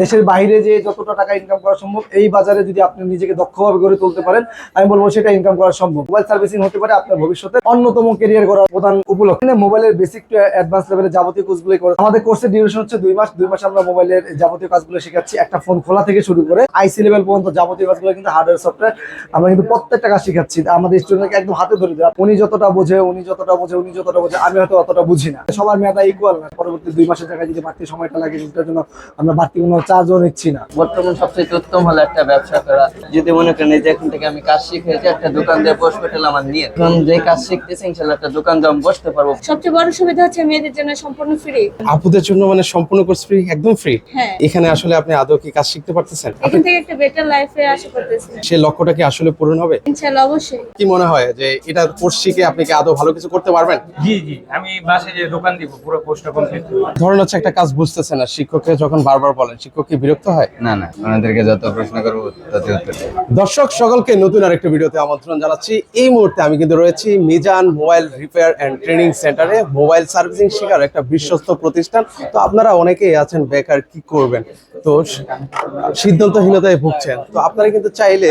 দেশের বাইরে যে যতটা টাকা ইনকাম করা সম্ভব, এই বাজারে যদি আপনি নিজেকে দক্ষভাবে গড়ে তুলতে পারেন, আমি বলব সেটা ইনকাম করা সম্ভব। মোবাইল সার্ভিসিং হতে পারে আপনার ভবিষ্যতে অন্যতম কেরিয়ার করার প্রধান উপলক্ষ। মোবাইলের বেসিক টু অ্যাডভান্স লেভেলের যাবতীয় কোর্সগুলো করে আমাদের কোর্সের ডিউরেশন হচ্ছে দুই মাস। দুই মাস আমরা মোবাইলের যাবতীয় কাজগুলো শেখাচ্ছি। একটা ফোন খোলা থেকে শুরু করে আইসি লেভেল পর্যন্ত যাবতীয় কাজগুলো কিন্তু হার্ডওয়্যার সফটওয়্যার আমরা কিন্তু প্রত্যেকটা কাজ শেখাচ্ছি। আমাদের স্টুডেন্টকে একদম হাতে ধরে দেওয়া উনি যতটা বোঝে, উনি যতটা বোঝে, উনি যতটা বোঝে, আমি হয়তো অতটা বুঝি না। সবার মেধা ইকুয়াল না। পরবর্তী দুই মাসের জায়গায় যদি বাড়তি সময়টা লাগে, সেটার জন্য আমরা বাড়তি কোনো চার্জও নিচ্ছি না। বর্তমান সবচেয়ে উত্তম হলো একটা ব্যবসা করা। যদি মনে করেন এই যে এখন থেকে আমি কাজ শিখেছি একটা দোকান দিয়ে বসবে তাহলে আমার নিয়ে এখন যে কাজ শিখতেছি ইনশাল্লাহ একটা দোকান দিয়ে বসতে পারব। সবচেয়ে বড় সুবিধা হচ্ছে মেয়েদের জন্য সম্পূর্ণ ফ্রি। আপুদের জন্য মানে সম্পূর্ণ কোর্স ফ্রি একদম ফ্রি হ্যাঁ। এখানে আসলে আপনি আদৌ কি কাজ শিখতে পারতেছেন? এখান থেকে একটা বেটার লাইফে আশা করতেছি। সে লক্ষ্যটা কি আসলে পূরণ হবে? ইনশাল্লাহ অবশ্যই। কি মনে হয় যে এটা কোর্স শিখে আপনি কি আদৌ ভালো কিছু করতে পারবেন? জি জি। আমি বাসে যে দোকান দিব পুরো কোর্সটা কমপ্লিট ধরেন হচ্ছে একটা কাজ বুঝতেছেন না শিক্ষককে যখন বারবার বলেন কি বিরক্ত হয়? না না ওনাদেরকে যত প্রশ্ন করব তত উত্তর দেবে। দর্শক সকলকে নতুন আরেকটা ভিডিওতে আমন্ত্রণ জানাচ্ছি। এই মুহূর্তে আমি কিন্তু রয়েছি Mizan mobile repair and training সেন্টারে মোবাইল সার্ভিসিং শেখার একটা বিশ্বস্ত প্রতিষ্ঠান। তো আপনারা অনেকেই আছেন বেকার কি করবেন? তো সিদ্ধান্তহীনতায় ভুগছেন। তো আপনারা কিন্তু চাইলে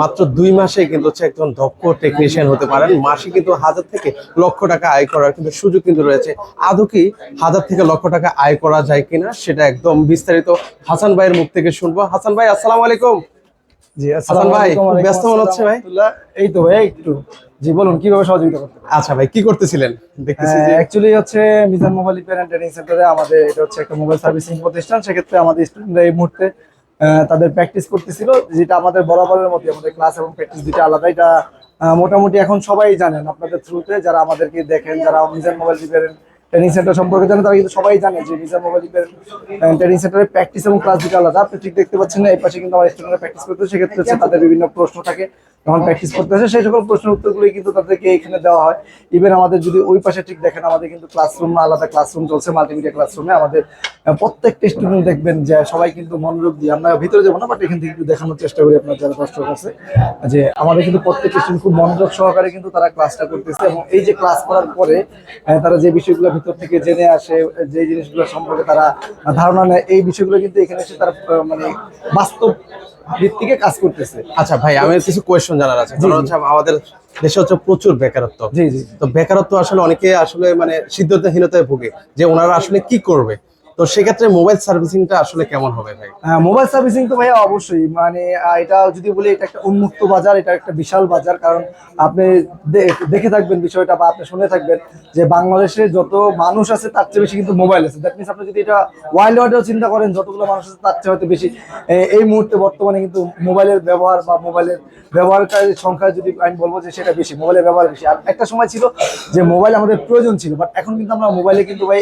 মাত্র দুই মাসে কিন্তু হচ্ছে একজন দক্ষ টেকনিশিয়ান হতে পারেন। মাসে কিন্তু হাজার থেকে লক্ষ টাকা আয় করার কিন্তু সুযোগ কিন্তু রয়েছে। আদৌ কি হাজার থেকে লক্ষ টাকা আয় করা যায় কিনা সেটা একদম বিস্তারিত হাসান ভাইয়ের মুখ থেকে শুনব। হাসান ভাই আসসালামু আলাইকুম। জি হাসান ভাই, ব্যস্ত মনে হচ্ছে ভাই। এই তো ভাই একটু। জি বলুন কীভাবে সহযোগিতা করতে আচ্ছা ভাই কি করতেছিলেন? দেখতেছি যে অ্যাকচুয়ালি হচ্ছে Mizan mobile repair and training সেন্টারে আমাদের এটা হচ্ছে একটা মোবাইল সার্ভিসিং প্রতিষ্ঠান। সেক্ষেত্রে আমাদের স্টুডেন্টরা এই মুহূর্তে তাদের প্র্যাকটিস করতেছিল যেটা আমাদের বরাবরের মধ্যে আমাদের ক্লাস এবং প্র্যাকটিস দুটো আলাদা। এটা মোটামুটি এখন সবাই জানেন। আপনাদের থ্রুতে যারা আমাদেরকে দেখেন যারা Mizan mobile repair training center সম্পর্কে জানেন, তারা কিন্তু সবাই জানে যে মিজান মোবাইল রিপেয়ার ট্রেনিং সেন্টারের প্র্যাকটিস এবং ক্লাস দুটো আলাদা। আপনি ঠিক দেখতে পাচ্ছেন না, এই পাশে কিন্তু আমার স্টুডেন্টরা প্র্যাকটিস করতে সেক্ষেত্রে হচ্ছে তাদের বিভিন্ন প্রশ্ন থাকে, যখন প্র্যাকটিস করতে আসে, সেই সকল প্রশ্নের উত্তরগুলোই কিন্তু তাদেরকে এখানে দেওয়া হয়। ইভেন আমাদের যদি ওই পাশে ঠিক দেখেন, আমাদের কিন্তু ক্লাসরুম আলাদা ক্লাসরুম চলছে মাল্টিমিডিয়া ক্লাসরুমে আমাদের প্রত্যেকটা স্টুডেন্ট দেখবেন যে সবাই কিন্তু মনোযোগ দিয়ে, আমরা ভিতরে যাব না বাট এখান থেকে একটু দেখানোর চেষ্টা করি আপনার যারা দর্শক আছে যে আমাদের কিন্তু প্রত্যেকটা স্টুডেন্ট খুব মনোযোগ সহকারে কিন্তু তারা ক্লাসটা করতেছে এবং এই যে ক্লাস করার পরে তারা যে বিষয়গুলো ভিতর থেকে জেনে আসে যে জিনিসগুলো সম্পর্কে তারা ধারণা নেয় এই বিষয়গুলো কিন্তু এখানে এসে তারা মানে বাস্তব ভিত্তিকে কাজ করতেছে। আচ্ছা ভাই আমি কিছু কোয়েশ্চন জানার আছে। হচ্ছে আমাদের দেশে হচ্ছে প্রচুর বেকারত্ব। জি জি। তো বেকারত্ব আসলে অনেকে আসলে মানে সিদ্ধান্তহীনতায় ভুগে যে ওনারা আসলে কি করবে? তো সেক্ষেত্রে মোবাইল সার্ভিসিংটা আসলে কেমন হবে ভাই? মোবাইল সার্ভিসিং তো ভাইয়া অবশ্যই। মানে এটা যদি বলি, এটা একটা উন্মুক্ত বাজার এটা একটা বিশাল বাজার। কারণ আপনি দেখে থাকবেন বিষয়টা বা আপনি শুনে থাকবেন যে বাংলাদেশে যত মানুষ আছে, তার চেয়ে বেশি কিন্তু মোবাইল আছে। দ্যাট মিনস আপনি যদি এটা ওয়াইল্ড ওয়ার্ডেও চিন্তা করেন, যতগুলো মানুষ আছে, তার চেয়ে হয়তো বেশি। এই মুহূর্তে বর্তমানে কিন্তু মোবাইলের ব্যবহার বা মোবাইলের ব্যবহারকারীর সংখ্যা যদি আমি বলব যে সেটা বেশি মোবাইলের ব্যবহার বেশি। আর একটা সময় ছিল যে মোবাইল আমাদের প্রয়োজন ছিল বাট এখন কিন্তু আমরা মোবাইলে কিন্তু ভাই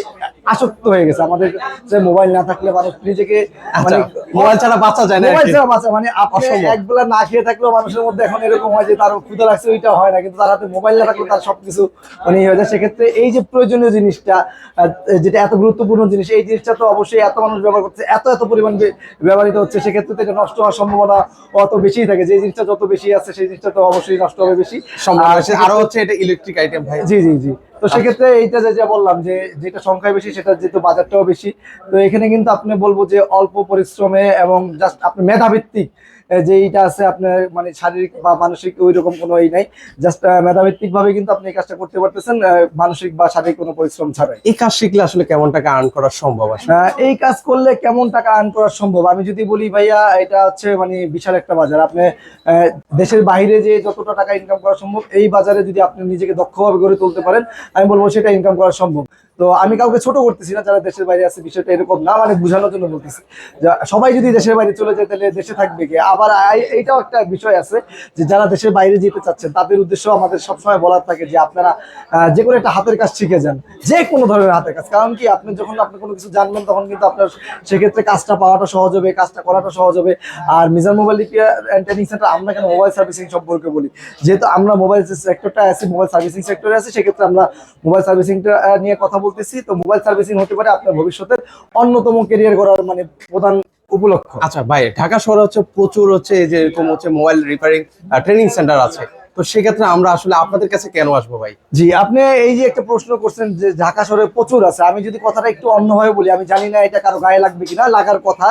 আসক্ত হয়ে গেছে। আমাদের যে মোবাইল না থাকলে মানুষ নিজেকে মানে মোবাইল ছাড়া বাঁচা যায় না মোবাইল ছাড়া বাঁচা মানে আপনি অসম্ভব। এক বেলা না খেয়ে থাকলেও মানুষের মধ্যে এখন এরকম হয় যে তার ক্ষুধা লাগছে ওইটা হয় না। কিন্তু তার হাতে মোবাইল না থাকলে তার সবকিছু মানে ইয়ে হয়ে যায়। সেক্ষেত্রে এই যে প্রয়োজনীয় জিনিসটা যেটা এত গুরুত্বপূর্ণ জিনিস এই জিনিসটা তো অবশ্যই এত মানুষ ব্যবহার করছে এত এত পরিমাণ ব্যবহৃত হচ্ছে। সেক্ষেত্রে এটা নষ্ট হওয়ার সম্ভাবনা অত বেশিই থাকে। যে জিনিসটা যত বেশি আছে সেই জিনিসটা তো অবশ্যই নষ্ট হবে বেশি। আরও হচ্ছে এটা ইলেকট্রিক আইটেম ভাই। জি জি জি। তো সেক্ষেত্রে এইটা যে বললাম যে যেটা সংখ্যায় বেশি, সেটা যেহেতু বাজারটাও বেশি, তো এখানে কিন্তু আপনি বলব যে অল্প পরিশ্রমে এবং জাস্ট আপনি মেধাভিত্তিক যে এইটা আছে আপনার মানে শারীরিক বা মানসিক ওই রকম কোনো এই নাই। জাস্ট মেধাভিত্তিক ভাবে কিন্তু আপনি এই কাজটা করতে পারতেছেন মানসিক বা শারীরিক কোনো পরিশ্রম ছাড়াই। এই কাজ শিখলে আসলে কেমন টাকা আর্ন করা সম্ভব আসলে? আহ, এই কাজ করলে কেমন টাকা আর্ন করা সম্ভব? আমি যদি বলি ভাইয়া এটা হচ্ছে মানে বিশাল একটা বাজার। আপনি দেশের বাইরে যে যতটা টাকা ইনকাম করা সম্ভব এই বাজারে যদি আপনি নিজেকে দক্ষভাবে গড়ে তুলতে পারেন আমি বলব সেটা ইনকাম করা সম্ভব। তো আমি কাউকে ছোট করতেছি না যারা দেশের বাইরে আছে বিষয়টা এরকম না মানে বোঝানোর জন্য বলতেছি। সবাই যদি দেশের বাইরে চলে যায় তাহলে দেশে থাকবে কি? আবার এইটাও একটা বিষয় আছে যে যারা দেশের বাইরে যেতে চাচ্ছেন, তাদের উদ্দেশ্য আমাদের সবসময় বলার থাকে যে আপনারা যে কোনো একটা হাতের কাজ শিখে যান, যে কোনো ধরনের হাতের কাজ। কারণ কি, আপনি যখন আপনি কোনো কিছু জানবেন, তখন কিন্তু আপনার সেক্ষেত্রে কাজটা পাওয়াটা সহজ হবে, কাজটা করাটা সহজ হবে। আর Mizan mobile repair training center আমরা কেন মোবাইল সার্ভিসিং সম্পর্কে বলি? যেহেতু আমরা মোবাইল সেক্টরটা আছি, মোবাইল সার্ভিসিং সেক্টরে আছি, সেক্ষেত্রে আমরা মোবাইল সার্ভিসিংটা নিয়ে কথা বলতেছি। তো মোবাইল সার্ভিসিং হতে পারে আপনার ভবিষ্যতের অন্যতম কেরিয়ার করার মানে প্রধান উপলক্ষ। আচ্ছা ভাই ঢাকা শহরে হচ্ছে প্রচুর হচ্ছে এই যে এরকম হচ্ছে মোবাইল রিপেয়ারিং ট্রেনিং সেন্টার আছে। তো সেক্ষেত্রে আমরা আসলে আপনাদের কাছে কেন আসব ভাই? জি আপনি এই যে একটা প্রশ্ন করছেন যে ঢাকা শহরে প্রচুর আছে আমি যদি কথাটা একটু অন্যভাবে বলি আমি জানি না এটা কারও গায়ে লাগবে কিনা লাগার কথা।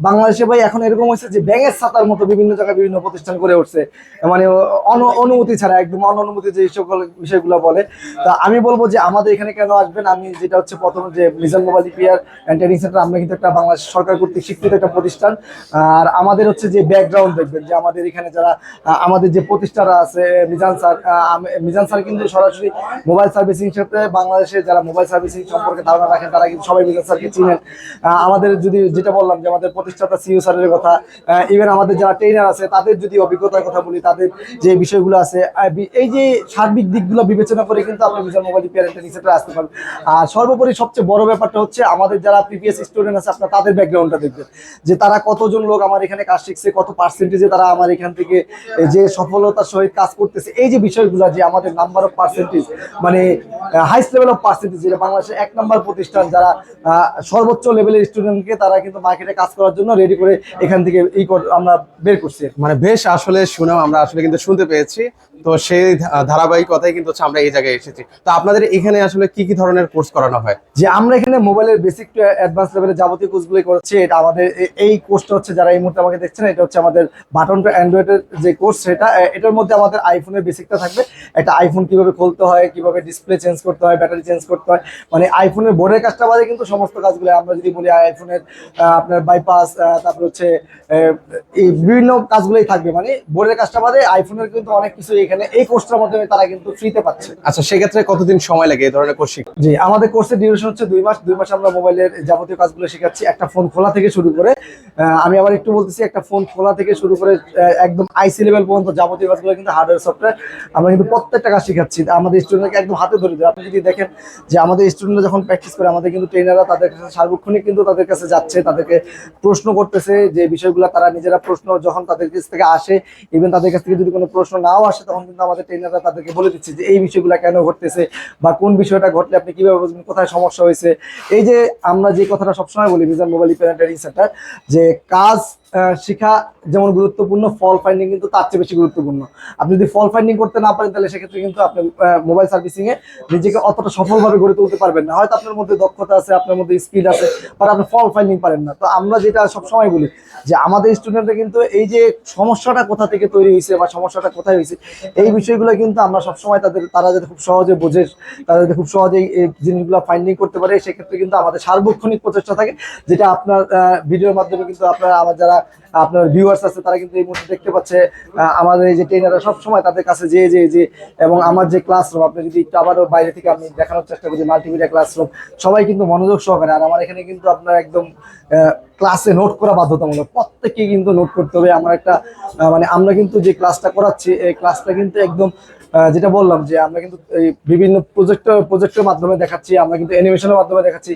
বাংলাদেশে ভাই এখন এরকম হয়েছে যে ব্যাঙের ছাতার মতো বিভিন্ন জায়গায় বিভিন্ন প্রতিষ্ঠান করে উঠছে। মানে অন- অনুমতি ছাড়া, একদম অনুমতি যে সকল বিষয়গুলো বলে। তা আমি বলব যে আমাদের এখানে কেন আসবেন? আমি যেটা হচ্ছে প্রথম যে Mizan mobile repair and training center আমরা কিন্তু একটা বাংলাদেশ সরকার কর্তৃক স্বীকৃত একটা প্রতিষ্ঠান। আর আমাদের হচ্ছে যে ব্যাকগ্রাউন্ড দেখবেন, যে আমাদের এখানে যারা আমাদের যে প্রতিষ্ঠানরা আছে, মিজান স্যার মিজান স্যার কিন্তু সরাসরি মোবাইল সার্ভিসিং সাথে বাংলাদেশে যারা মোবাইল সার্ভিসিং সম্পর্কে ধারণা রাখেন, তারা কিন্তু সবাই মিজান স্যারকে চিনেন। আমাদের যদি যেটা বললাম যে আমাদের প্রতিষ্ঠাতা সিইও স্যারের কথা ইভেন আমাদের যারা ট্রেনার আছে, তাদের যদি অভিজ্ঞতার কথা বলি, তাদের যে বিষয়গুলো আছে এই যে সার্বিক দিকগুলো বিবেচনা করে কিন্তু আপনি মিজান মোবাইল প্যারেন্ট সেন্টারে আসতে পারবেন আর সর্বোপরি সবচেয়ে বড় ব্যাপারটা হচ্ছে, আমাদের যারা প্রিভিয়াস স্টুডেন্ট আছে, আপনার তাদের ব্যাকগ্রাউন্ডটা দেখবেন। যে তারা কতজন লোক আমার এখানে কাজ শিখছে, কত পার্সেন্টেজে তারা আমার এখান থেকে যে সফলতার সহিত কাজ করতেছে, এই যে বিষয়গুলো যে আমাদের নাম্বার অফ পার্সেন্টেজ মানে হাইস্ট লেভেল অফ পার্সেন্টেজ যেটা বাংলাদেশের এক নম্বর প্রতিষ্ঠান, যারা সর্বোচ্চ লেভেলের স্টুডেন্টকে তারা কিন্তু মার্কেটে কাজ করার জন্য রেডি করে এখান থেকে এই আমরা বের করছি মানে বেশ আসলে শুনেও আমরা আসলে কিন্তু শুনতে পেয়েছি। তো সেই ধারাবাহিকতাই কিন্তু আমরা এই জায়গায় এসেছি। তো আপনাদের এখানে আসলে কি কি ধরনের কোর্স করানো হয়? যে আমরা এখানে মোবাইলের বেসিক টু অ্যাডভান্স লেভেলের যাবতীয় কোর্সগুলো করছি এটা আমাদের এই কোর্সটা হচ্ছে যারা এই মুহূর্তে আমাকে দেখছেন এটা হচ্ছে আমাদের বাটন টু অ্যান্ড্রয়েডের যে কোর্স সেটা এটার মধ্যে আমাদের আইফোনের বেসিকটা থাকবে। একটা আইফোন কীভাবে খুলতে হয় কীভাবে ডিসপ্লে চেঞ্জ করতে হয় ব্যাটারি চেঞ্জ করতে হয়। মানে আইফোনের বোর্ডের কাজটা বাদে কিন্তু সমস্ত কাজগুলো আমরা যদি বলি আইফোনের আপনার বাইপাস তারপর হচ্ছে এই বিভিন্ন কাজগুলোই থাকবে। মানে বোর্ডের কাজটা বাদে আইফোনের কিন্তু অনেক কিছু এখানে এই কোর্সটার মাধ্যমে তারা কিন্তু ফ্রিতে পাচ্ছে। আচ্ছা সেক্ষেত্রে কতদিন সময় লাগে এই ধরনের কোর্স জি আমাদের কোর্সের ডিউরেশন হচ্ছে দুই মাস। দুই মাস আমরা মোবাইলের যাবতীয় কাজগুলো শেখাচ্ছি। একটা ফোন খোলা থেকে শুরু করে আমি আবার একটু বলতেছি একটা ফোন খোলা থেকে শুরু করে একদম আইসি লেভেল পর্যন্ত যাবতীয় কাজগুলো কিন্তু হার্ডওয়্যার সফটওয়্যার আমরা কিন্তু প্রত্যেকটা কাজ শেখাচ্ছি। আমাদের স্টুডেন্টকে একদম হাতে ধরে দেয় আপনি যদি দেখেন যে আমাদের স্টুডেন্টরা যখন প্র্যাকটিস করে আমাদের কিন্তু ট্রেনাররা তাদের কাছে সার্বক্ষণিক কিন্তু তাদের কাছে যাচ্ছে তাদেরকে প্রশ্ন করতেছে, যে বিষয়গুলো তারা নিজেরা প্রশ্ন যখন তাদের কাছ থেকে আসে ইভেন তাদের কাছ থেকে যদি কোনো প্রশ্ন নাও আসে, তখন কিন্তু আমাদের ট্রেনাররা তাদেরকে বলে দিচ্ছে যে এই বিষয়গুলো কেন ঘটতেছে বা কোন বিষয়টা ঘটলে আপনি কীভাবে বুঝবেন, কোথায় সমস্যা হয়েছে। এই যে আমরা যে কথাটা সবসময় বলি মিজান মোবাইল প্যারেন্টারিং সেন্টার যে কাজ শেখা যেমন গুরুত্বপূর্ণ ফল ফাইন্ডিং কিন্তু তার চেয়ে বেশি গুরুত্বপূর্ণ। আপনি যদি ফল ফাইন্ডিং করতে না পারেন, তাহলে সেক্ষেত্রে কিন্তু আপনি মোবাইল সার্ভিসিং এ নিজেকে অতটা সফলভাবে গড়ে তুলতে পারবেন না। হয়তো আপনার মধ্যে দক্ষতা আছে, আপনার মধ্যে স্কিল আছে বাট আপনি ফল ফাইন্ডিং পারেন না। তো আমরা যেটা সবসময় বলি যে আমাদের স্টুডেন্টরা কিন্তু এই যে সমস্যাটা কোথা থেকে তৈরি হয়েছে বা সমস্যাটা কোথায় হয়েছে এই বিষয়গুলো কিন্তু আমরা সবসময় তাদের, তারা যাতে খুব সহজে বোঝে, তারা যাতে খুব সহজেই এই জিনিসগুলো ফাইন্ডিং করতে পারে, সেক্ষেত্রে কিন্তু আমাদের সার্বক্ষণিক প্রচেষ্টা থাকে, যেটা আপনার ভিডিওর মাধ্যমে কিন্তু আপনারা আমার যারা আপনার ভিউয়ার্স আছে, তারা কিন্তু এই মুহূর্তে দেখতে পাচ্ছে আমাদের এই যে ট্রেনাররা সবসময় তাদের কাছে যে যে যে, এবং আমার যে ক্লাসরুম আপনি যদি একটু আবারও বাইরে থেকে আমি দেখানোর চেষ্টা করি মাল্টিমিডিয়া ক্লাসরুম সবাই কিন্তু মনোযোগ সহকারে, আর আমার এখানে কিন্তু আপনার একদম ক্লাসে নোট করা বাধ্যতামূলক প্রত্যেককে কিন্তু নোট করতে হবে। আমার একটা মানে আমরা কিন্তু যে ক্লাসটা করাচ্ছি, এই ক্লাসটা কিন্তু একদম যেটা বললাম যে আমরা কিন্তু বিভিন্ন প্রজেক্টর প্রজেক্টের মাধ্যমে দেখাচ্ছি, আমরা কিন্তু অ্যানিমেশনের মাধ্যমে দেখাচ্ছি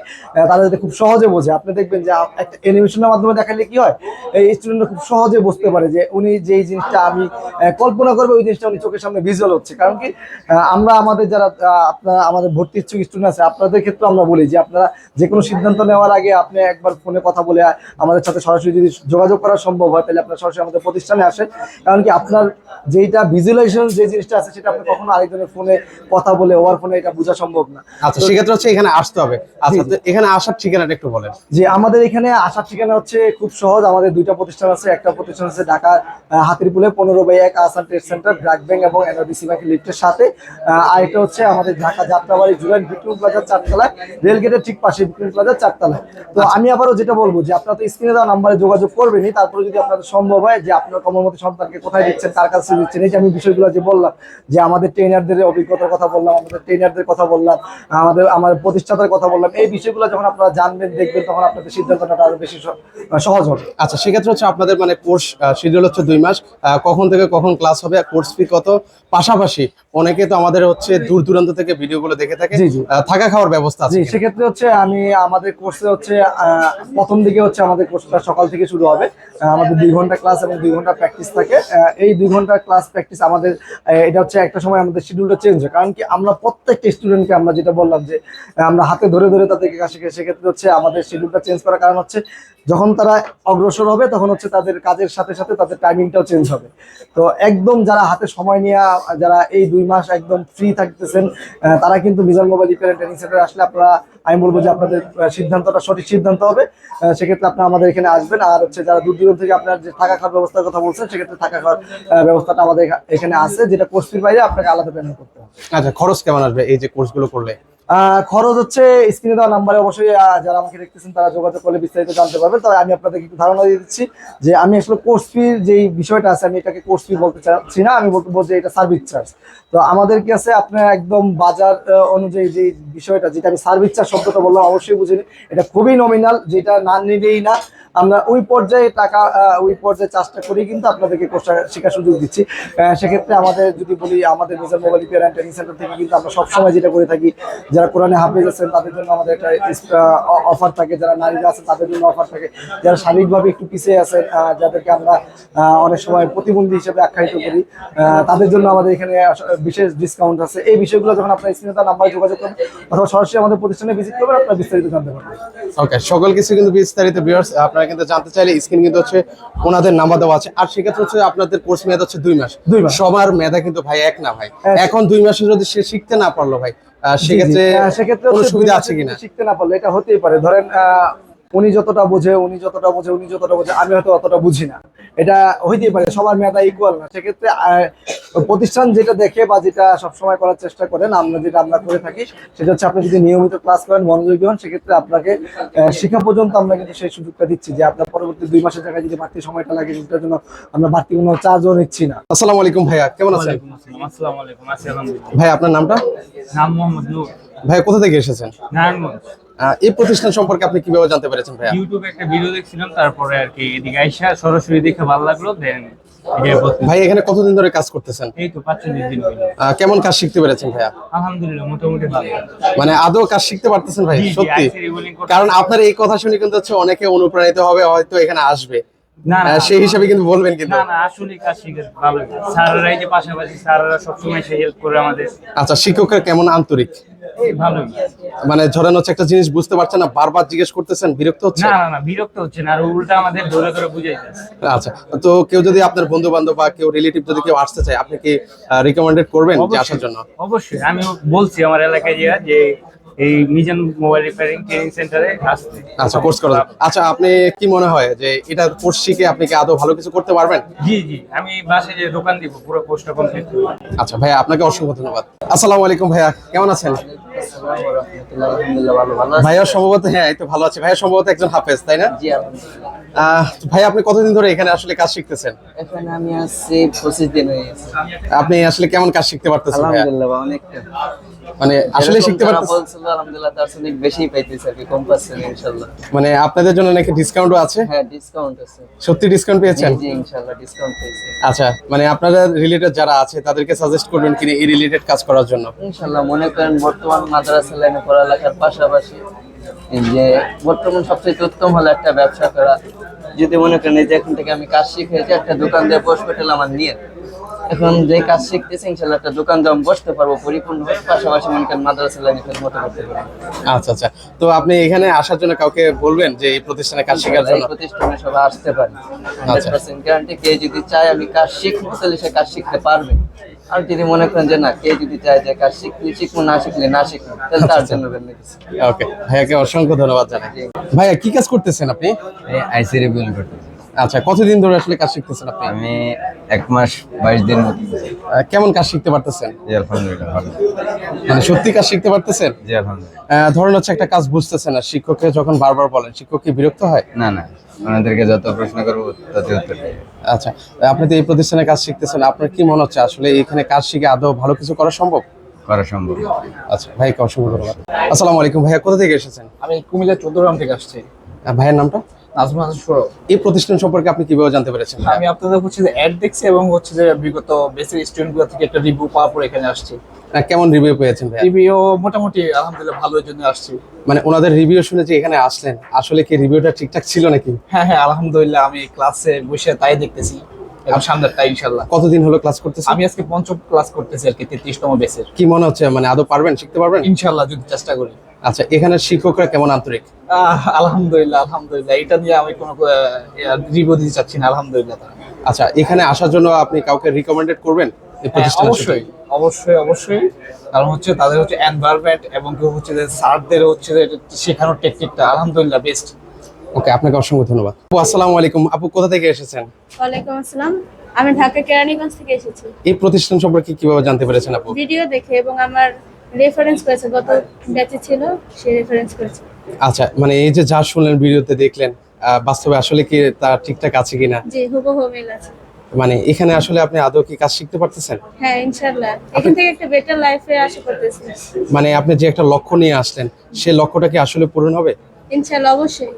তারা যাতে খুব সহজে বোঝে। আপনি দেখবেন যে একটা অ্যানিমেশনের মাধ্যমে দেখালে কি হয়? এই স্টুডেন্টরা খুব সহজে বুঝতে পারে যে উনি যেই জিনিসটা আমি কল্পনা করবে, ওই জিনিসটা উনি চোখের সামনে ভিজুয়াল হচ্ছে। কারণ কি আমরা আমাদের যারা আপনারা আমাদের ভর্তি ইচ্ছুক স্টুডেন্ট আছে, আপনাদের ক্ষেত্রে আমরা বলি যে আপনারা যে কোনো সিদ্ধান্ত নেওয়ার আগে আপনি একবার ফোনে কথা বলে আমাদের সাথে সরাসরি যদি যোগাযোগ করা সম্ভব হয়, তাহলে আপনার সরাসরি আমাদের প্রতিষ্ঠানে আসেন। কারণ কি, আপনার যেটা ভিজুয়ালাইজেশন যে জিনিসটা আছে, সেটা আপনি কখনো আরেকজনের ফোনে কথা বলে ওভার ফোনে এটা বোঝা সম্ভব না। আচ্ছা সেক্ষেত্রে হচ্ছে এখানে আসতে হবে। আচ্ছা এখানে আসার ঠিকানাটা একটু বলেন। যে আমাদের এখানে আসার ঠিকানা হচ্ছে খুব সহজ। আমাদের দুইটা প্রতিষ্ঠান আছে। একটা প্রতিষ্ঠান আছে ঢাকা হাতিরপুলে পনেরো বাই এক Asan trade centre BRAC bank এবং এনআরবিসি ব্যাংক লিফটের সাথে। আর এটা হচ্ছে আমাদের ঢাকা যাত্রাবাড়ি জুলাইন বিক্রম প্লাজার চারতলায় রেল গেটের ঠিক পাশে বিক্রম প্লাজার চারতলায়। তো আমি আবারও যেটা বলব যে আপনারা তো স্ক্রিনে দেওয়া নাম্বারে যোগাযোগ করবেনই। তারপরে যদি আপনাদের সম্ভব হয় যে আপনার কর্মমতি সন্তানকে কোথায় দিচ্ছেন কার কাছে দিচ্ছেন এই যে আমি বিষয়গুলো যে বললাম যে আমাদের ট্রেনারদের অভিজ্ঞতার কথা বললাম আমাদের ট্রেনারদের কথা বললাম আমাদের আমার প্রতিষ্ঠাতার কথা বললাম এই বিষয়গুলো যখন আপনারা জানবেন দেখবেন তখন আপনাদের সিদ্ধান্তটা আরও বেশি সহজ হবে। আচ্ছা সেক্ষেত্রে হচ্ছে আপনাদের মানে কোর্স শিডিউল হচ্ছে দুই মাস। কখন থেকে কখন ক্লাস হবে কোর্স ফি কত? পাশাপাশি অনেকে তো আমাদের হচ্ছে দূর দূরান্ত থেকে ভিডিওগুলো দেখে থাকে। থাকা খাওয়ার ব্যবস্থা আছে সেক্ষেত্রে হচ্ছে আমি আমাদের কোর্সে হচ্ছে প্রথম দিকে হচ্ছে আমাদের কোর্সটা সকাল থেকে শুরু হবে। আমাদের দুই ঘণ্টা ক্লাস এবং দুই ঘণ্টা প্র্যাকটিস থাকে। এই দুই ঘণ্টা ক্লাস প্র্যাকটিস আমাদের এটা হচ্ছে একটা সময় আমাদের শিডিউলটা চেঞ্জ হয়। কারণ কি আমরা প্রত্যেকটা স্টুডেন্টকে আমরা যেটা বললাম যে আমরা হাতে ধরে ধরে তাদেরকে কাছে সেক্ষেত্রে হচ্ছে আমাদের শিডিউলটা চেঞ্জ করার কারণ হচ্ছে যখন তারা অগ্রসর হবে তখন হচ্ছে তাদের কাজের সাথে সাথে তাদের টাইমিংটাও চেঞ্জ হবে। তো একদম যারা হাতে সময় নিয়ে, যারা এই দুই মাস একদম ফ্রি থাকতেছেন তারা কিন্তু Mizan mobile repair training center আসলে আপনারা আমি বলব যে আপনাদের সিদ্ধান্তটা সঠিক সিদ্ধান্ত হবে। সেক্ষেত্রে আপনারা আমাদের এখানে আসবেন। আর হচ্ছে যারা দূর দূরান্ত থেকে আপনার যে থাকা খাওয়ার ব্যবস্থার কথা বলছেন, সেক্ষেত্রে থাকা খাওয়ার ব্যবস্থাটা আমাদের এখা- এখানে আছে, যেটা কোর্সের বাইরে আপনাকে আলাদা পেমেন্ট করতে হবে। আচ্ছা খরচ কেমন আসবে? এই যে কোর্সগুলো করলে? খরচ হচ্ছে স্ক্রিনে দেওয়া নাম্বারে অবশ্যই যারা আমাকে দেখতেছেন তারা যোগাযোগ করলে বিস্তারিত জানতে পারবেন। তবে আমি আপনাদেরকে একটু ধারণা দিয়ে দিচ্ছি যে আমি আসলে কোর্স ফির যেই বিষয়টা আছে, আমি এটাকে কোর্স ফি বলতে চাচ্ছি না, আমি বলতে বলছি এটা সার্ভিস চার্জ তো আমাদের কাছে আপনার একদম বাজার অনুযায়ী যে বিষয়টা, যেটা আমি সার্ভিস চার্জ শব্দটা বললাম, অবশ্যই বুঝিনি এটা খুবই নমিনাল যেটা না নিলেই না। আমরা ওই পর্যায়ে টাকা ওই পর্যায়ে চার্জটা করেই কিন্তু আপনাদেরকে কোর্সটা শেখার সুযোগ দিচ্ছি। সেক্ষেত্রে আমাদের যদি বলি, আমাদের নিজের mobile repair and training center থেকে কিন্তু আমরা সবসময় যেটা করে থাকি যারা কোরআনে হাফেজ আছেন তাদের জন্য আমাদের একটা অফার থাকে যারা নারীরা আছেন তাদের জন্য অফার থাকে যারা শারীরিকভাবে একটু পিছিয়ে আছেন যাদেরকে আমরা অনেক সময় প্রতিবন্ধী হিসেবে আখ্যায়িত করি তাদের জন্য আমাদের এখানে বিশেষ ডিসকাউন্ট আছে এই বিষয়গুলো যখন আপনার স্ক্রিনে তার নাম্বারে যোগাযোগ করবেন অথবা সরাসরি আমাদের প্রতিষ্ঠানে ভিজিট করবেন আপনারা বিস্তারিত জানতে পারবেন ওকে সকল কিছু কিন্তু বিস্তারিত ভিউয়ার্স আপনারা কিন্তু জানতে চাইলে স্ক্রিন কিন্তু হচ্ছে ওনাদের নাম্বার দেওয়া আছে আর সেক্ষেত্রে হচ্ছে আপনাদের কোর্স মেয়াদ হচ্ছে দুই মাস দুই মাস। সবার মেধা কিন্তু ভাই এক না ভাই। এখন দুই মাসে যদি সে শিখতে না পারল ভাই। সেক্ষেত্রে সেক্ষেত্রে সুবিধা আছে কিনা? শিখতে না পারলে এটা হতেই পারে। ধরেন আহ, উনি যতটা বোঝে উনি যতটা বোঝে উনি যতটা বোঝে আমি হয়তো অতটা বুঝি না। এটা হইতেই পারে সবার মেধা ইকুয়াল না। সেক্ষেত্রে প্রতিষ্ঠান যেটা দেখে বা যেটা সবসময় করার চেষ্টা করেন আমরা যেটা আমরা করে থাকি সেটা হচ্ছে আপনি যদি নিয়মিত ক্লাস করেন মনোযোগী হন সেক্ষেত্রে আপনাকে আহ, শেখা পর্যন্ত আমরা কিন্তু সেই সুযোগটা দিচ্ছি যে আপনার পরবর্তী দুই মাসের জায়গায় যদি বাড়তি সময়টা লাগে সেটার জন্য আমরা বাড়তি কোনো চার্জও নিচ্ছি না। আসসালামু আলাইকুম ভাইয়া কেমন আছেন? ওয়ালাইকুম আসসালাম। আসসালামু আলাইকুম ভাই আপনার নামটা? নাম মোহাম্মদ নূর। ভাই কোথা থেকে এসেছেন? নারায়ণগঞ্জ। এই প্রতিষ্ঠান সম্পর্কে আপনি কীভাবে জানতে পেরেছেন ভাইয়া? ইউটিউবে একটা ভিডিও দেখছিলাম তারপরে আর কি এদিকে আইসা সরাসরি দেখে ভালো লাগল দেন ভাই এখানে কতদিন ধরে কাজ করতেছেন? এই তো পাঁচচল্লিশ দিন হইল আহ, কেমন কাজ শিখতে পেরেছেন ভাইয়া? আলহামদুলিল্লাহ মোটামুটি ভালো। মানে আদৌ কাজ শিখতে পারতেছেন ভাই? সত্যি। কারণ আপনার এই কথা শুনে কিন্তু হচ্ছে অনেকে অনুপ্রাণিত হবে হয়তো এখানে আসবে। না না সেই হিসাবে কিন্তু বলবেন কিন্তু। না না আসলে কাজ শিখে ভালো স্যাররাই যে পাশাপাশি স্যাররা সবসময় সে হেল্প করে আমাদের। আচ্ছা শিক্ষকরা কেমন আন্তরিক? মানে ধরেন হচ্ছে একটা জিনিস বুঝতে পারছেন না বারবার জিজ্ঞেস করতেছেন বিরক্ত হচ্ছে? না না না বিরক্ত হচ্ছে না আর উল্টা আমাদের ধরে ধরে বুঝাইতেছে আচ্ছা তো কেউ যদি আপনার বন্ধু বান্ধব বা কেউ রিলেটিভ যদি কেউ আসতে চায় আপনি কি রিকমেন্ডেড করবেন যে আসার জন্য? অবশ্যই। আমি বলছি আমার এলাকায় যে এই মিজান মোবাইল রিপেয়ারিং ট্রেনিং সেন্টারে আসতে আচ্ছা কোর্স করা আচ্ছা আপনি কি মনে হয় যে এটা কোর্স শিখে আপনি কি আদৌ ভালো কিছু করতে পারবেন? জি জি আমি বাসে যে দোকান দিব পুরো কোর্সটা কমপ্লিট আচ্ছা ভাইয়া আপনাকে অসংখ্য ধন্যবাদ। আসসালামু আলাইকুম ভাইয়া কেমন আছেন। ভাইয়া সম্ভবত হ্যাঁ এই তো ভালো আছে। ভাইয়া সম্ভবত একজন হাফেজ তাই না? জি ভাই আপনি কতদিন ধরে এখানে আসলে কাজ শিখতেছেন? এখানে আমি আসছি পঁচিশ দিন হয়ে গেছে। আপনি আসলে কেমন কাজ শিখতে পারতেছেন আলহামদুলিল্লাহ অনেকটা। মানে আসলে শিখতে পারতেছেন? আলহামদুলিল্লাহ তার থেকে বেশি পাইতেছে আর কম পাচ্ছে না ইনশাল্লাহ মানে আপনাদের জন্য নাকি ডিসকাউন্টও আছে? হ্যাঁ ডিসকাউন্ট আছে। সত্যি ডিসকাউন্ট পেয়েছেন? জি ইনশাল্লাহ ডিসকাউন্ট পেয়েছে। আচ্ছা মানে আপনারা রিলেটেড যারা আছে তাদেরকে সাজেস্ট করবেন কিনা এই রিলেটেড কাজ করার জন্য? ইনশাল্লাহ মনে করেন বর্তমান মাদ্রাসা লাইনে পড়ালেখার পাশাপাশি যে বর্তমান সবচেয়ে উত্তম হলো একটা ব্যবসা করা। যদি মনে করেন যে এখন থেকে আমি কাজ শিখেছি একটা দোকান দিয়ে বসবে এটা আমার নিয়ে এখন যে কাজ শিখতেছি ইনশাল্লাহ একটা দোকান দিয়ে বসতে পারব পরিপূর্ণ পাশাপাশি মনে করেন মাদ্রাসা লাইনে মতো করতে পারব। আচ্ছা আচ্ছা। তো আপনি এখানে আসার জন্য কাউকে বলবেন যে এই প্রতিষ্ঠানে কাজ শেখার এই জন্য? প্রতিষ্ঠানে সবাই আসতে পারে। আচ্ছা। গ্যারান্টি কে যদি চায় আমি কাজ শিখব তাহলে সে কাজ শিখতে পারবে। আর যদি মনে করেন যে না কে যদি চায় যে কাজ শিখলে শিখব না শিখলে না শিখব তাহলে তার আচ্ছা। জন্য ওকে ভাইয়াকে অসংখ্য ধন্যবাদ জানাই। ভাইয়া কি কাজ করতেছেন আপনি? আইসি রিভিউ আচ্ছা কতদিন ধরে আসলে কাজ শিখতেছেন আপনি? আমি এক মাস বাইশ দিন কেমন কাজ শিখতে পারতেছেন? মানে সত্যি কাজ শিখতে পারতেছেন? আহ, ধরেন হচ্ছে একটা কাজ বুঝতেছেন না শিক্ষককে যখন বারবার বলেন শিক্ষক কি বিরক্ত হয়? না না। ওনাদেরকে যত প্রশ্ন করব তত উত্তর আচ্ছা আপনি তো এই প্রতিষ্ঠানে কাজ শিখতেছেন আপনার কি মনে হচ্ছে আসলে এখানে কাজ শিখে আদৌ ভালো কিছু করা সম্ভব? করা সম্ভব। আচ্ছা ভাইকে অসংখ্য ধন্যবাদ। আসসালামু আলাইকুম ভাইয়া কোথা থেকে এসেছেন? আমি কুমিল্লা চৌদ্দগ্রাম থেকে আসছি। ভাইয়ের নামটা? নাজমুল হাসান সৌরভ এই প্রতিষ্ঠান সম্পর্কে আপনি কীভাবে জানতে পেরেছেন? আমি আপনাদের হচ্ছে যে অ্যাড দেখছি এবং হচ্ছে যে বিগত বেসিক স্টুডেন্টগুলো থেকে একটা রিভিউ পাওয়ার পর এখানে আসছি। কেমন রিভিউ পেয়েছেন রিভিউ মোটামুটি আলহামদুলিল্লাহ ভালোর জন্য আসছি। মানে ওনাদের রিভিউ শুনে যে এখানে আসলেন আসলে কি রিভিউটা ঠিকঠাক ছিল নাকি? হ্যাঁ হ্যাঁ আলহামদুলিল্লাহ আমি ক্লাসে বসে তাই দেখতেছি সামনেরটা কতদিন হলো ক্লাস করতেছেন? আমি আজকে পঞ্চম ক্লাস করতেছি আর কি তেত্রিশতম বেসের কি মনে হচ্ছে? মানে আদৌ পারবেন শিখতে পারবেন? ইনশাল্লাহ যদি চেষ্টা করি। আচ্ছা এখানে শিক্ষকরা কেমন আন্তরিক? আহ, আলহামদুলিল্লাহ আলহামদুলিল্লাহ। এটা নিয়ে আমি কোনো রিভিউ দিতে চাচ্ছি না আলহামদুলিল্লাহ। তারা আচ্ছা এখানে আসার জন্য আপনি কাউকে রিকমেন্ডেড করবেন? হ্যাঁ, অবশ্যই অবশ্যই অবশ্যই। কারণ হচ্ছে তাদের হচ্ছে এনভায়রনমেন্ট এবং কি হচ্ছে যে স্যারদের হচ্ছে যে শেখানোর টেকনিকটা আলহামদুলিল্লাহ বেস্ট ওকে আপনাকে অসংখ্য ধন্যবাদ। আপু আসসালামু আলাইকুম। আপু কোথা থেকে এসেছেন? ওয়ালাইকুম আসসালাম। আমি ঢাকা কেরানীগঞ্জ থেকে এসেছি। এই প্রতিষ্ঠান সম্পর্কে কীভাবে জানতে পেরেছেন আপু? ভিডিও দেখে এবং আমার রেফারেন্স করেছে গত ব্যাচে ছিল সে রেফারেন্স করেছে। আচ্ছা মানে এই যে যা শুনলেন ভিডিওতে দেখলেন বাস্তবে আসলে কি তা ঠিকঠাক আছে কিনা? জি হুবহু মিল আছে। মানে এখানে আসলে আপনি আদৌ কি কাজ শিখতে পারতেছেন? হ্যাঁ ইনশাল্লাহ এখান থেকে একটা বেটার লাইফে আশা করতেছি। মানে আপনি যে একটা লক্ষ্য নিয়ে আসলেন সেই লক্ষ্যটা কি আসলে পূরণ হবে? ইনশাল্লাহ অবশ্যই।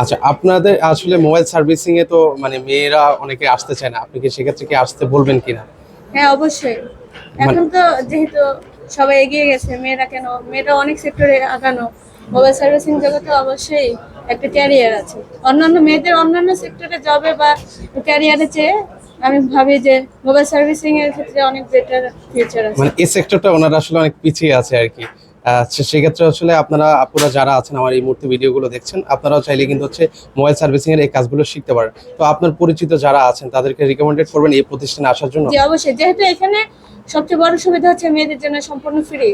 আচ্ছা আপনাদের আসলে মোবাইল সার্ভিসিং এ তো মানে মেয়েরা অনেকে আসতে চায় না। আপনি কি সেক্ষেত্রে কি আসতে বলবেন কিনা? হ্যাঁ অবশ্যই। এখন তো যেহেতু সবাই এগিয়ে গেছে মেয়েরা কেন? মেয়েরা অনেক সেক্টরে আগানো। মোবাইল সার্ভিসিং জগতে অবশ্যই একটা ক্যারিয়ার আছে। অন্যান্য মেয়েদের অন্যান্য সেক্টরে জবে বা ক্যারিয়ারে চেয়ে আমি ভাবি যে মোবাইল সার্ভিসিং এর ক্ষেত্রে অনেক বেটার ফিউচার আছে। মানে এই সেক্টরটা ওনারা আসলে অনেক পিছিয়ে আছে আর কি। সে- সেক্ষেত্রে আসলে আপনারা আপুরা যারা আছেন আমার এই মুহূর্তে ভিডিওগুলো দেখছেন আপনারাও চাইলে কিন্তু হচ্ছে মোবাইল সার্ভিসিং এর এই কাজগুলো শিখতে পারেন। তো আপনার পরিচিত যারা আছেন তাদেরকে রিকমেন্ডেড করবেন এই প্রতিষ্ঠানে আসার জন্য। জি অবশ্যই। যেহেতু এখানে সবচেয়ে বড় সুবিধা হচ্ছে মেয়েদের জন্য সম্পূর্ণ ফ্রি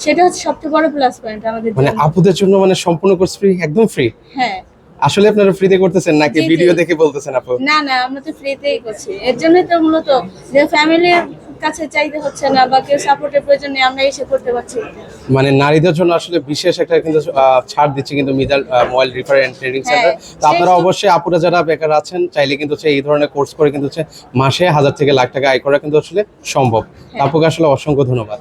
সেটা হচ্ছে সবচেয়ে বড় প্লাস পয়েন্ট আমাদের মানে আপুদের জন্য মানে সম্পূর্ণ কোর্স ফ্রি একদম ফ্রি হ্যাঁ। আসলে আপনারা ফ্রিতে করতেছেন নাকি। ভিডিও দেখে বলতেছেন আপু? না না আমরা তো ফ্রিতেই করছি। এর জন্যই তো মূলত যে ফ্যামিলির কাছে চাইতে হচ্ছে না বা কেউ সাপোর্টের প্রয়োজন নেই আমরা এসে করতে পারছি। মানে নারীদের জন্য আসলে বিশেষ একটা কিন্তু ছাড় দিচ্ছে কিন্তু মিডাল মোবাইল রিফার এন্ড ট্রেনিং হ্যাঁ, সেন্টার। তো আপনারা অবশ্যই আপুরা যারা বেকার আছেন চাইলে কিন্তু এই ধরনের কোর্স করে কিন্তু হচ্ছে মাসে হাজার থেকে লাখ টাকা আয় করা কিন্তু আসলে সম্ভব। হ্যাঁ। আপুকে আসলে অসংখ্য ধন্যবাদ।